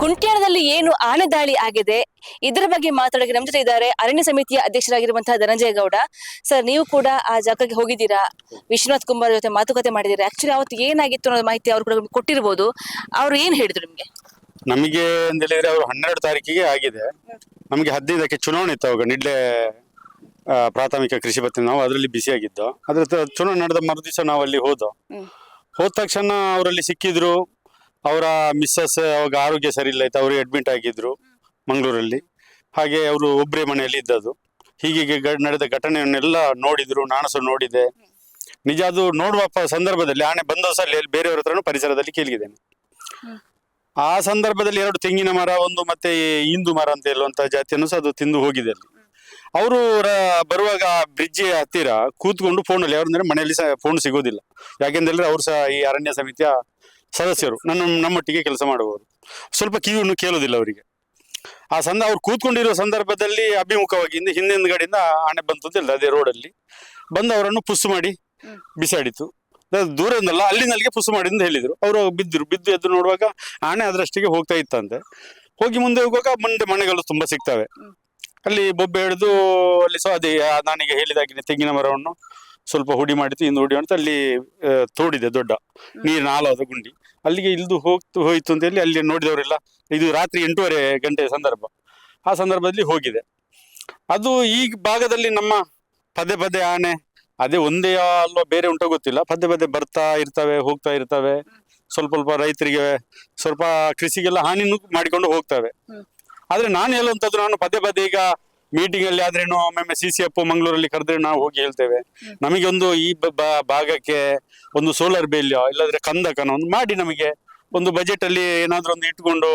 ಕುಂಟ್ಯಾಣದಲ್ಲಿ ಏನು ಆನೆ ದಾಳಿ ಆಗಿದೆ? ಇದರ ಬಗ್ಗೆ ಮಾತಾಡೋಕೆ ನಮ್ಮ ಜೊತೆ ಇದ್ದಾರೆ ಅರಣ್ಯ ಸಮಿತಿಯ ಅಧ್ಯಕ್ಷರಾಗಿರುವಂತಹ ಧನಂಜಯ ಗೌಡ. ಸರ್ ನೀವು ಕೂಡ ಆ ಜಾಗಕ್ಕೆ ಹೋಗಿದ್ದೀರಾ? ವಿಶ್ವನಾಥ್ ಕುಮಾರ್ ಜೊತೆ ಮಾತುಕತೆ ಮಾಡಿದ್ದೀರಾ? ಆಕ್ಚುಲಿ ಅವತ್ತು ಏನಾಗಿತ್ತು ಅನ್ನೋ ಮಾಹಿತಿ ಅವ್ರು ಕೂಡ ಕೊಟ್ಟಿರ್ಬೋದು. ಅವ್ರು ಏನ್ ಹೇಳಿದ್ರು ನಿಮ್ಗೆ? ನಮಗೆ ಅಂತ ಹೇಳಿದ್ರೆ ಅವರು ಹನ್ನೆರಡು ತಾರೀಕಿಗೆ ಆಗಿದೆ. ನಮಗೆ ಹದಿನೈದಕ್ಕೆ ಚುನಾವಣೆ ಇತ್ತು ಅವಾಗ. ನಿಡ್ಲೆ ಪ್ರಾಥಮಿಕ ಕೃಷಿ ಪತ್ತಿನ ನಾವು ಅದರಲ್ಲಿ ಬಿಸಿಯಾಗಿದ್ದು ಅದ್ರ ಚುನಾವಣೆ ನಡೆದ ಮರುದಿವಸ ನಾವು ಅಲ್ಲಿ ಹೋದೋ. ಹೋದ ತಕ್ಷಣ ಅವರಲ್ಲಿ ಸಿಕ್ಕಿದ್ರು. ಅವರ ಮಿಸ್ಸಸ್ ಅವಾಗ ಆರೋಗ್ಯ ಸರಿ ಇಲ್ಲ ಆಯ್ತು, ಅವರು ಅಡ್ಮಿಟ್ ಆಗಿದ್ರು ಮಂಗಳೂರಲ್ಲಿ. ಹಾಗೆ ಅವರು ಒಬ್ಬರೇ ಮನೆಯಲ್ಲಿ ಇದ್ದದ್ದು. ಹೀಗೆ ನಡೆದ ಘಟನೆಯನ್ನೆಲ್ಲ ನೋಡಿದ್ರು, ನಾನು ನೋಡಿದೆ. ನಿಜ ಅದು ನೋಡುವ ಸಂದರ್ಭದಲ್ಲಿ, ಆನೆ ಬಂದ ಬೇರೆಯವ್ರ ಹತ್ರನೂ ಪರಿಸರದಲ್ಲಿ ಕೇಳಿದ್ದೇನೆ. ಆ ಸಂದರ್ಭದಲ್ಲಿ ಎರಡು ತೆಂಗಿನ ಮರ, ಒಂದು ಮತ್ತೆ ಹಿಂದು ಮರ ಅಂತ ಹೇಳುವಂತ ಜಾತಿಯನ್ನು ಸಹ ಅದು ತಿಂದು ಹೋಗಿದೆ ಅಲ್ಲಿ. ಅವರು ಬರುವಾಗ ಬ್ರಿಡ್ಜ್ ಹತ್ತಿರ ಕೂತ್ಕೊಂಡು ಫೋನಲ್ಲಿ ಅವ್ರಂದ್ರೆ ಮನೆಯಲ್ಲಿ ಸಹ ಫೋನ್ ಸಿಗೋದಿಲ್ಲ. ಯಾಕೆಂದ್ರೆ ಅವ್ರು ಸಹ ಈ ಅರಣ್ಯ ಸಮಿತಿಯ ಸದಸ್ಯರು, ನನ್ನ ನಮ್ಮೊಟ್ಟಿಗೆ ಕೆಲಸ ಮಾಡುವವರು. ಸ್ವಲ್ಪ ಕಿವಿಯನ್ನು ಕೇಳೋದಿಲ್ಲ ಅವರಿಗೆ. ಆ ಸಂದ, ಅವ್ರು ಕೂತ್ಕೊಂಡಿರುವ ಸಂದರ್ಭದಲ್ಲಿ ಅಭಿಮುಖವಾಗಿ ಹಿಂದೆ, ಹಿಂದಿನ ಆನೆ ಬಂತು ಅಂತ ಅದೇ ರೋಡಲ್ಲಿ ಬಂದು ಅವರನ್ನು ಪುಸ್ ಮಾಡಿ ಬಿಸಾಡಿತು. ಅದು ದೂರದಿಂದಲ್ಲ ಅಲ್ಲಿಂದಲ್ಲಿಗೆ ಪುಸ್ ಮಾಡಿ ಅಂತ ಹೇಳಿದರು. ಅವರು ಬಿದ್ದರು, ಬಿದ್ದು ಎದ್ದು ನೋಡುವಾಗ ಆನೆ ಅದರಷ್ಟಿಗೆ ಹೋಗ್ತಾ ಇತ್ತಂತೆ. ಹೋಗಿ ಮುಂದೆ ಹೋಗುವಾಗ ಮುಂದೆ ಮನೆಗಳು ತುಂಬಾ ಸಿಗ್ತವೆ. ಅಲ್ಲಿ ಬೊಬ್ಬೆ ಹಿಡಿದು ಅಲ್ಲಿ ಸೊ, ಅದೇ ನಾನೀಗ ಹೇಳಿದಾಗಿನ ತೆಂಗಿನ ಮರವನ್ನು ಸ್ವಲ್ಪ ಹುಡಿ ಮಾಡಿತ್ತು ಇನ್ನು ಹುಡಿ ಮಾಡಿತು ಅಲ್ಲಿ ಆ, ತೋಡಿದೆ ದೊಡ್ಡ ನೀರು ಆಳವಾದ ಗುಂಡಿ. ಅಲ್ಲಿಗೆ ಇಲ್ದು ಹೋಗ್ತು ಹೋಯ್ತು ಅಂತ ಹೇಳಿ ಅಲ್ಲಿ ನೋಡಿದವರೆಲ್ಲ ಇದು ರಾತ್ರಿ ಎಂಟೂವರೆ ಗಂಟೆ ಸಂದರ್ಭ. ಆ ಸಂದರ್ಭದಲ್ಲಿ ಹೋಗಿದೆ. ಅದು ಈ ಭಾಗದಲ್ಲಿ ನಮ್ಮ ಪದೇ ಪದೇ ಆನೆ ಅದೇ ಒಂದೇ ಅಲ್ವಾ ಬೇರೆ ಉಂಟೋ ಗೊತ್ತಿಲ್ಲ. ಪದೇ ಪದೇ ಬರ್ತಾ ಇರ್ತವೆ ಹೋಗ್ತಾ ಇರ್ತವೆ. ಸ್ವಲ್ಪ ಸ್ವಲ್ಪ ರೈತರಿಗೆ ಸ್ವಲ್ಪ ಕೃಷಿಗೆಲ್ಲ ಹಾನಿನೂ ಮಾಡಿಕೊಂಡು ಹೋಗ್ತವೆ. ಆದ್ರೆ ನಾನು ಹೇಳುವಂತದ್ದು ನಾನು ಪದೇ ಪದೇ ಈಗ ಮೀಟಿಂಗ್ ಅಲ್ಲಿ ಆದ್ರೇನು ಒಮ್ಮೆ ಸಿ ಸಿ ಎಫ್ ಮಂಗಳೂರಲ್ಲಿ ಕರೆದ್ರೆ ನಾವು ಹೋಗಿ ಹೇಳ್ತೇವೆ. ನಮಗೆ ಒಂದು ಈ ಭಾಗಕ್ಕೆ ಒಂದು ಸೋಲಾರ್ ಬೇಲ್ಯ ಇಲ್ಲಾದ್ರೆ ಕಂದಕನ ಒಂದು ಮಾಡಿ ನಮಗೆ. ಒಂದು ಬಜೆಟ್ ಅಲ್ಲಿ ಏನಾದ್ರೂ ಒಂದು ಇಟ್ಕೊಂಡು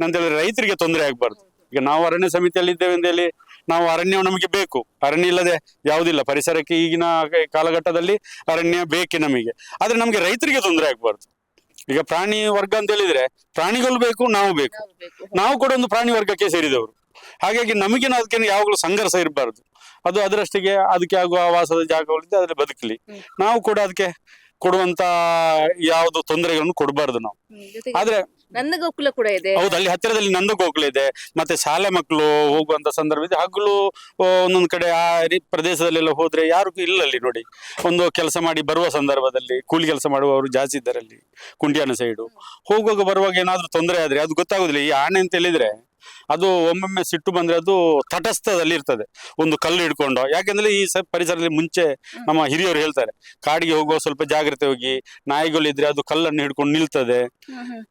ಹೇಳಿದ್ರೆ ರೈತರಿಗೆ ತೊಂದರೆ ಆಗ್ಬಾರ್ದು. ಈಗ ನಾವು ಅರಣ್ಯ ಸಮಿತಿಯಲ್ಲಿ ಇದ್ದೇವೆ ಅಂತ ಹೇಳಿ ನಾವು ಅರಣ್ಯ ನಮಗೆ ಬೇಕು. ಅರಣ್ಯ ಇಲ್ಲದೆ ಯಾವುದಿಲ್ಲ. ಪರಿಸರಕ್ಕೆ ಈಗಿನ ಕಾಲಘಟ್ಟದಲ್ಲಿ ಅರಣ್ಯ ಬೇಕೇ ನಮಗೆ. ಆದ್ರೆ ನಮಗೆ ರೈತರಿಗೆ ತೊಂದರೆ ಆಗ್ಬಾರ್ದು. ಈಗ ಪ್ರಾಣಿ ವರ್ಗ ಅಂತ ಹೇಳಿದ್ರೆ ಪ್ರಾಣಿಗಳು ಬೇಕು. ನಾವು ಬೇಕು. ನಾವು ಕೂಡ ಒಂದು ಪ್ರಾಣಿ ವರ್ಗಕ್ಕೆ ಸೇರಿದವರು. ಹಾಗಾಗಿ ನಮಗೇನು ಅದಕ್ಕೆ ಯಾವಾಗಲೂ ಸಂಘರ್ಷ ಇರಬಾರ್ದು. ಅದು ಅದರಷ್ಟಿಗೆ ಅದಕ್ಕೆ ಆಗುವ ವಾಸದ ಜಾಗಗಳಿದ್ದು ಅದ್ರಲ್ಲಿ ಬದುಕಲಿ. ನಾವು ಕೂಡ ಅದಕ್ಕೆ ಕೊಡುವಂತ ಯಾವುದು ತೊಂದರೆಗಳನ್ನು ಕೊಡಬಾರ್ದು ನಾವು. ಆದ್ರೆ ನಂದ ಗೋಕುಲ ಕೂಡ ಇದೆ. ಹೌದು ಅಲ್ಲಿ ಹತ್ತಿರದಲ್ಲಿ ನಂದು ಗೋಕುಲ ಇದೆ. ಮತ್ತೆ ಶಾಲೆ ಮಕ್ಕಳು ಹೋಗುವಂತ ಸಂದರ್ಭ ಇದೆ. ಹಗಲು ಒಂದೊಂದ್ ಕಡೆ ಆ ಪ್ರದೇಶದಲ್ಲೆಲ್ಲ ಹೋದ್ರೆ ಯಾರು ಇಲ್ಲ ಅಲ್ಲಿ ನೋಡಿ. ಒಂದು ಕೆಲಸ ಮಾಡಿ ಬರುವ ಸಂದರ್ಭದಲ್ಲಿ ಕೂಲಿ ಕೆಲಸ ಮಾಡುವವರು ಜಾಸ್ತಿ ಇದ್ದಾರೆ ಅಲ್ಲಿ ಕುಂಟಿಯಾನ ಸೈಡು ಹೋಗುವಾಗ ಬರುವಾಗ ಏನಾದ್ರೂ ತೊಂದರೆ ಆದ್ರೆ ಅದು ಗೊತ್ತಾಗುದಿಲ್ಲ. ಈ ಆನೆ ಅಂತ ಹೇಳಿದ್ರೆ ಅದು ಒಮ್ಮೊಮ್ಮೆ ಸಿಟ್ಟು ಬಂದ್ರೆ ಅದು ತಟಸ್ಥದಲ್ಲಿ ಇರ್ತದೆ. ಒಂದು ಕಲ್ಲು ಹಿಡ್ಕೊಂಡು. ಯಾಕೆಂದ್ರೆ ಈ ಸ ಪರಿಸರದಲ್ಲಿ ಮುಂಚೆ ನಮ್ಮ ಹಿರಿಯರು ಹೇಳ್ತಾರೆ ಕಾಡಿಗೆ ಹೋಗುವ ಸ್ವಲ್ಪ ಜಾಗ್ರತೆ ಹೋಗಿ ನಾಯಿಗಳಿದ್ರೆ ಅದು ಕಲ್ಲನ್ನು ಹಿಡ್ಕೊಂಡು ನಿಲ್ತದೆ.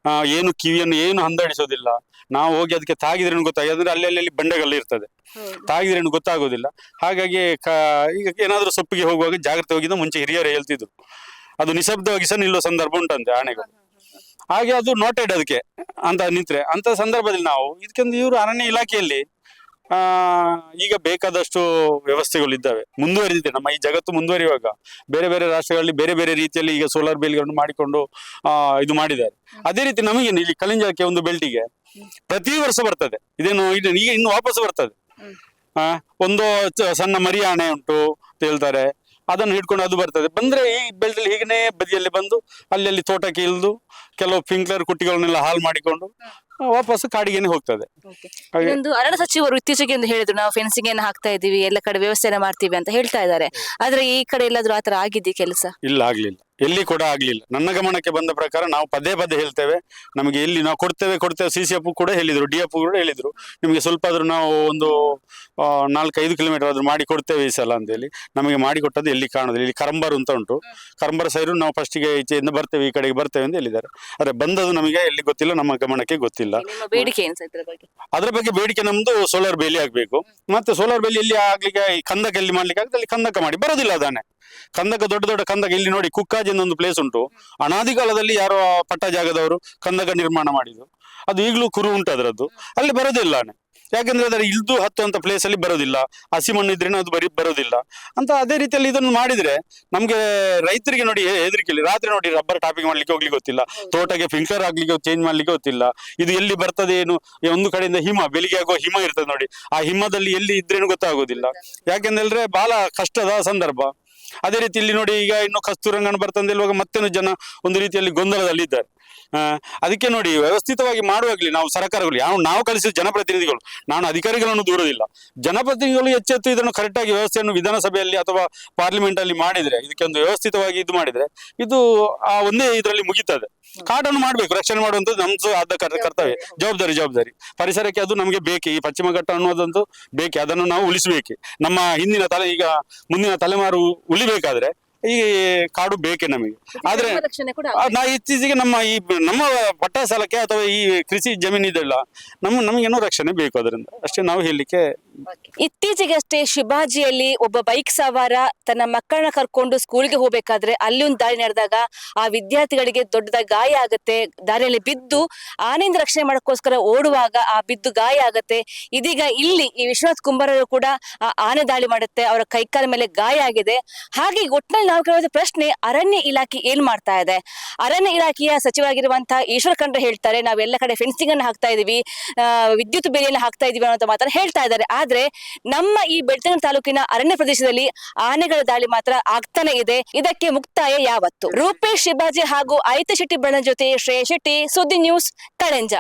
ಆ, ಏನು ಕಿವಿಯನ್ನು ಏನು ಹಂದಾಡಿಸೋದಿಲ್ಲ ನಾವು ಹೋಗಿ ಅದಕ್ಕೆ ತಾಗಿದ್ರೆ ಗೊತ್ತಾಗಿ ಅಂದ್ರೆ ಅಲ್ಲಿ ಅಲ್ಲಿ ಬಂಡೆಗಳು ಇರ್ತದೆ. ತಾಗಿದ್ರೆ ಗೊತ್ತಾಗೋದಿಲ್ಲ. ಹಾಗಾಗಿ ಕ ಈಗ ಏನಾದರೂ ಸೊಪ್ಪಿಗೆ ಹೋಗುವಾಗ ಜಾಗ್ರತೆ ಹೋಗಿದ್ದ ಮುಂಚೆ ಹಿರಿಯರು ಹೇಳ್ತಿದ್ರು. ಅದು ನಿಶಬ್ದವಾಗಿ ಸಹ ನಿಲ್ಲುವ ಸಂದರ್ಭ ಉಂಟಂತೆ ಆನೆಗಳು. ಹಾಗೆ ಅದು ನೋಟೆಡ್ ಅದಕ್ಕೆ ಅಂತ ನಿಂತ್ರೆ. ಅಂತ ಸಂದರ್ಭದಲ್ಲಿ ನಾವು ಇದಕ್ಕೊಂದು ಇವರು ಅರಣ್ಯ ಇಲಾಖೆಯಲ್ಲಿ ಆ ಈಗ ಬೇಕಾದಷ್ಟು ವ್ಯವಸ್ಥೆಗಳು ಇದ್ದಾವೆ. ಮುಂದುವರಿದಿದೆ. ನಮ್ಮ ಈ ಜಗತ್ತು ಮುಂದುವರಿಯುವಾಗ ಬೇರೆ ಬೇರೆ ರಾಷ್ಟ್ರಗಳಲ್ಲಿ ಬೇರೆ ಬೇರೆ ರೀತಿಯಲ್ಲಿ ಈಗ ಸೋಲಾರ್ ಬೇಲ್ಗಳನ್ನು ಮಾಡಿಕೊಂಡು ಇದು ಮಾಡಿದ್ದಾರೆ. ಅದೇ ರೀತಿ ನಮಗೆ ಇಲ್ಲಿ ಕಲಿಂಜಕ್ಕೆ ಒಂದು ಬೆಲ್ಟಿಗೆ ಪ್ರತಿ ವರ್ಷ ಬರ್ತದೆ. ಇದೇನು ಇದು ಈಗ ಇನ್ನು ವಾಪಸ್ ಬರ್ತದೆ. ಆ ಒಂದು ಸಣ್ಣ ಮರಿಯಾಣೆ ಉಂಟು ಹೇಳ್ತಾರೆ. ಅದನ್ನು ಹಿಡ್ಕೊಂಡು ಅದು ಬರ್ತದೆ. ಬಂದ್ರೆ ಈ ಬೆಳ್ದಲ್ಲಿ ಹೀಗೆ ಬದಿಯಲ್ಲಿ ಬಂದು ಅಲ್ಲಲ್ಲಿ ತೋಟಕ್ಕೆ ಇಳಿದು ಕೆಲವು ಫಿಂಕ್ಲರ್ ಕುಟ್ಟಿಗಳನ್ನೆಲ್ಲ ಹಾಲ್ ಮಾಡಿಕೊಂಡು ವಾಪಸ್ ಕಾಡಿಗೆನೆ ಹೋಗ್ತದೆ. ಒಂದು ಅರಣ್ಯ ಸಚಿವರು ಇತ್ತೀಚೆಗೆ ಎಂದು ಹೇಳಿದ್ರು ನಾವು ಫೆನ್ಸಿಂಗ್ ಏನು ಹಾಕ್ತಾ ಇದೀವಿ ಎಲ್ಲ ಕಡೆ ವ್ಯವಸ್ಥೆನ ಮಾಡ್ತೀವಿ ಅಂತ ಹೇಳ್ತಾ ಇದ್ದಾರೆ. ಆದ್ರೆ ಈ ಕಡೆ ಎಲ್ಲಾದ್ರೂ ಆತರ ಆಗಿದ್ದಿ ಕೆಲಸ? ಇಲ್ಲ ಆಗ್ಲಿಲ್ಲ. ಎಲ್ಲಿ ಕೂಡ ಆಗ್ಲಿಲ್ಲ. ನನ್ನ ಗಮನಕ್ಕೆ ಬಂದ ಪ್ರಕಾರ ನಾವು ಪದೇ ಪದೇ ಹೇಳ್ತೇವೆ. ನಮಗೆ ಎಲ್ಲಿ ನಾವು ಕೊಡ್ತೇವೆ ಕೊಡ್ತೇವೆ ಸಿ ಸಿ ಎಫ್ ಕೂಡ ಹೇಳಿದ್ರು ಡಿ ಎಫ್ ಕೂಡ ಹೇಳಿದ್ರು. ನಿಮಗೆ ಸ್ವಲ್ಪ ಆದ್ರೂ ನಾವು ಒಂದು ನಾಲ್ಕೈದು ಕಿಲೋಮೀಟರ್ ಆದ್ರೂ ಮಾಡಿ ಕೊಡ್ತೇವೆ ಈ ಸಲ ಅಂತೇಳಿ ನಮಗೆ ಮಾಡಿ ಕೊಟ್ಟದ್ದು ಎಲ್ಲಿ ಕಾಣೋದಿಲ್ಲ. ಇಲ್ಲಿ ಕರಂಬರ್ ಅಂತ ಉಂಟು. ಕರಂಬರ್ ಸೈಡು ನಾವು ಫಸ್ಟಿಗೆ ಈಚೆಯಿಂದ ಬರ್ತೇವೆ ಈ ಕಡೆಗೆ ಬರ್ತೇವೆ ಅಂತ ಹೇಳಿದ್ದಾರೆ. ಆದ್ರೆ ಬಂದದ್ದು ನಮಗೆ ಎಲ್ಲಿ ಗೊತ್ತಿಲ್ಲ ನಮ್ಮ ಗಮನಕ್ಕೆ ಗೊತ್ತಿಲ್ಲ. ಬೇಡಿಕೆ ಅದ್ರ ಸರ್ ಬಗ್ಗೆ? ಬೇಡಿಕೆ ನಮ್ದು ಸೋಲಾರ್ ಬೇಲಿ ಆಗ್ಬೇಕು. ಮತ್ತೆ ಸೋಲಾರ್ ಬೇಲಿ ಎಲ್ಲಿ ಆಗ್ಲಿಕ್ಕೆ ಈ ಕಂದಕ ಎಲ್ಲಿ ಮಾಡ್ಲಿಕ್ಕೆ ಆಗ್ತದೆ? ಅಲ್ಲಿ ಕಂದಕ ಮಾಡಿ. ಬರೋದಿಲ್ಲ ಅದಾನೆ. ಕಂದಕ ದೊಡ್ಡ ದೊಡ್ಡ ಕಂದಕ ಇಲ್ಲಿ ನೋಡಿ ಕುಕ್ಕಾಜಿ ಅಂತ ಒಂದು ಪ್ಲೇಸ್ ಉಂಟು. ಅನಾದಿ ಕಾಲದಲ್ಲಿ ಯಾರೋ ಪಟ್ಟ ಜಾಗದವರು ಕಂದಕ ನಿರ್ಮಾಣ ಮಾಡಿದ್ರು. ಅದು ಈಗಲೂ ಕುರು ಉಂಟು ಅದರದ್ದು. ಅಲ್ಲಿ ಬರೋದಿಲ್ಲ ಆನೆ. ಯಾಕಂದ್ರೆ ಅದರ ಇಲ್ದು ಹತ್ತುವಂತ ಪ್ಲೇಸ್ ಅಲ್ಲಿ ಬರೋದಿಲ್ಲ. ಹಸಿ ಮಣ್ಣು ಇದ್ರೇನೆ ಅದು ಬರೀ ಬರೋದಿಲ್ಲ. ಅಂತ ಅದೇ ರೀತಿಯಲ್ಲಿ ಇದನ್ನು ಮಾಡಿದ್ರೆ ನಮ್ಗೆ ರೈತರಿಗೆ ನೋಡಿ ಹೆದರಿಕೆ ರಾತ್ರಿ ನೋಡಿ ರಬ್ಬರ್ ಟಾಪಿಂಗ್ ಮಾಡ್ಲಿಕ್ಕೆ ಹೋಗ್ಲಿಕ್ಕೆ ಗೊತ್ತಿಲ್ಲ. ತೋಟಕ್ಕೆ ಫಿಲ್ಟರ್ ಆಗ್ಲಿಕ್ಕೆ ಚೇಂಜ್ ಮಾಡ್ಲಿಕ್ಕೆ ಗೊತ್ತಿಲ್ಲ. ಇದು ಎಲ್ಲಿ ಬರ್ತದೆ ಏನು? ಒಂದು ಕಡೆಯಿಂದ ಹಿಮ, ಬೆಳಿಗ್ಗೆ ಆಗುವ ಹಿಮ ಇರ್ತದೆ ನೋಡಿ. ಆ ಹಿಮದಲ್ಲಿ ಎಲ್ಲಿ ಇದ್ರೇನು ಗೊತ್ತಾಗೋದಿಲ್ಲ. ಯಾಕೆಂದ್ರೆ ಬಹಳ ಕಷ್ಟದ ಸಂದರ್ಭ. ಅದೇ ರೀತಿ ಇಲ್ಲಿ ನೋಡಿ ಈಗ ಇನ್ನು ಕಸ್ತೂರಂಗನ್ ಬರ್ತಂದ ಇವಾಗ ಮತ್ತೇನು ಜನ ಒಂದು ರೀತಿಯಲ್ಲಿ ಗೊಂದಲದಲ್ಲಿ ಇದ್ದಾರೆ ಆ, ಅದಕ್ಕೆ ನೋಡಿ ವ್ಯವಸ್ಥಿತವಾಗಿ ಮಾಡುವಾಗ್ಲಿ ನಾವು ಸರ್ಕಾರಗಳು ಯಾವ ನಾವು ಕಳಿಸಿದ ಜನಪ್ರತಿನಿಧಿಗಳು, ನಾನು ಅಧಿಕಾರಿಗಳನ್ನು ದೂರದಿಲ್ಲ ಜನಪ್ರತಿನಿಧಿಗಳು ಎಚ್ಚೆತ್ತು ಇದನ್ನು ಕರೆಕ್ಟಾಗಿ ವ್ಯವಸ್ಥೆಯನ್ನು ವಿಧಾನಸಭೆಯಲ್ಲಿ ಅಥವಾ ಪಾರ್ಲಿಮೆಂಟ್ ಅಲ್ಲಿ ಮಾಡಿದ್ರೆ ಇದಕ್ಕೆ ಒಂದು ವ್ಯವಸ್ಥಿತವಾಗಿ ಇದು ಮಾಡಿದ್ರೆ, ಇದು ಆ ಒಂದೇ ಇದರಲ್ಲಿ ಮುಗಿತದೆ. ಕಾಡನ್ನು ಮಾಡಬೇಕು, ರಕ್ಷಣೆ ಮಾಡುವಂಥದ್ದು ನಮ್ದು ಆದ ಕರ್ತವ್ಯ, ಜವಾಬ್ದಾರಿ ಜವಾಬ್ದಾರಿ. ಪರಿಸರಕ್ಕೆ ಅದು ನಮಗೆ ಬೇಕೆ, ಈ ಪಶ್ಚಿಮ ಘಟ್ಟ ಅನ್ನೋದಂತೂ ಬೇಕೆ, ಅದನ್ನು ನಾವು ಉಳಿಸಬೇಕು. ನಮ್ಮ ಹಿಂದಿನ ತಲೆ, ಈಗ ಮುಂದಿನ ತಲೆಮಾರು ಉಳಿಬೇಕಾದ್ರೆ ಈ ಕಾಡು ಬೇಕೆ ನಮಗೆ? ಆದ್ರೆ ಧರ್ಮ ರಕ್ಷಣೆ ಕೂಡ ಆ, ನಾ ಇತ್ತೀಚೆಗೆ ನಮ್ಮ ಈ ಬ- ನಮ್ಮ ಪಟ್ಟ ಸಾಲಕ್ಕೆ ಅಥವಾ ಈ ಕೃಷಿ ಜಮೀನಿದೆಲ್ಲ ನಮ್ಮ ನಮಗೇನೋ ರಕ್ಷಣೆ ಬೇಕು ಅದರಿಂದ. ಅಷ್ಟೇ ನಾವು ಹೇಳಲಿಕ್ಕೆ ಇತ್ತೀಚೆಗಷ್ಟೇ ಶಿವಾಜಿಯಲ್ಲಿ ಒಬ್ಬ ಬೈಕ್ ಸವಾರ ತನ್ನ ಮಕ್ಕಳನ್ನ ಕರ್ಕೊಂಡು ಸ್ಕೂಲ್ಗೆ ಹೋಗ್ಬೇಕಾದ್ರೆ ಅಲ್ಲಿ ಒಂದು ದಾಳಿ ನಡೆದಾಗ ಆ ವಿದ್ಯಾರ್ಥಿಗಳಿಗೆ ದೊಡ್ಡದಾಗಿ ಗಾಯ ಆಗುತ್ತೆ, ದಾರಿಯಲ್ಲಿ ಬಿದ್ದು ಆನೆಯಿಂದ ರಕ್ಷಣೆ ಮಾಡೋಕ್ಕೋಸ್ಕರ ಓಡುವಾಗ ಆ ಬಿದ್ದು ಗಾಯ ಆಗುತ್ತೆ. ಇದೀಗ ಇಲ್ಲಿ ಈ ವಿಶ್ವನಾಥ್ ಕುಂಬಾರರು ಕೂಡ ಆ ಆನೆ ದಾಳಿ ಮಾಡುತ್ತೆ, ಅವರ ಕೈಕಾಲ ಮೇಲೆ ಗಾಯ ಆಗಿದೆ. ಹಾಗೆ ಒಟ್ಟಿನಲ್ಲಿ ನಾವು ಕೇಳುವ ಪ್ರಶ್ನೆ, ಅರಣ್ಯ ಇಲಾಖೆ ಏನ್ ಮಾಡ್ತಾ ಇದೆ? ಅರಣ್ಯ ಇಲಾಖೆಯ ಸಚಿವರಾಗಿರುವಂತಹ ಈಶ್ವರ ಖಂಡ್ರೆ ಹೇಳ್ತಾರೆ, ನಾವೆಲ್ಲ ಕಡೆ ಫೆನ್ಸಿಂಗ್ ಅನ್ನು ಹಾಕ್ತಾ ಇದೀವಿ ವಿದ್ಯುತ್ ಬೇಲಿಯನ್ನು ಹಾಕ್ತಾ ಇದೀವಿ ಅನ್ನೋ ಮಾತ್ರ ಹೇಳ್ತಾ ಇದ್ದಾರೆ. ಆದ್ರೆ ನಮ್ಮ ಈ ಬೆಳ್ತಂಗಡಿ ತಾಲೂಕಿನ ಅರಣ್ಯ ಪ್ರದೇಶದಲ್ಲಿ ಆನೆಗಳ ದಾಳಿ ಮಾತ್ರ ಆಗ್ತಾನೆ ಇದೆ. ಇದಕ್ಕೆ ಮುಕ್ತಾಯ ಯಾವತ್ತು? ರೂಪೇಶ್ ಶಿಬಾಜಿ ಹಾಗೂ ಆಯಿತ ಶೆಟ್ಟಿ ಬಣ್ಣ ಜೊತೆ ಶ್ರೇಯ ಶೆಟ್ಟಿ, ಸುದ್ದಿ ನ್ಯೂಸ್ ಕಳೆಂಜ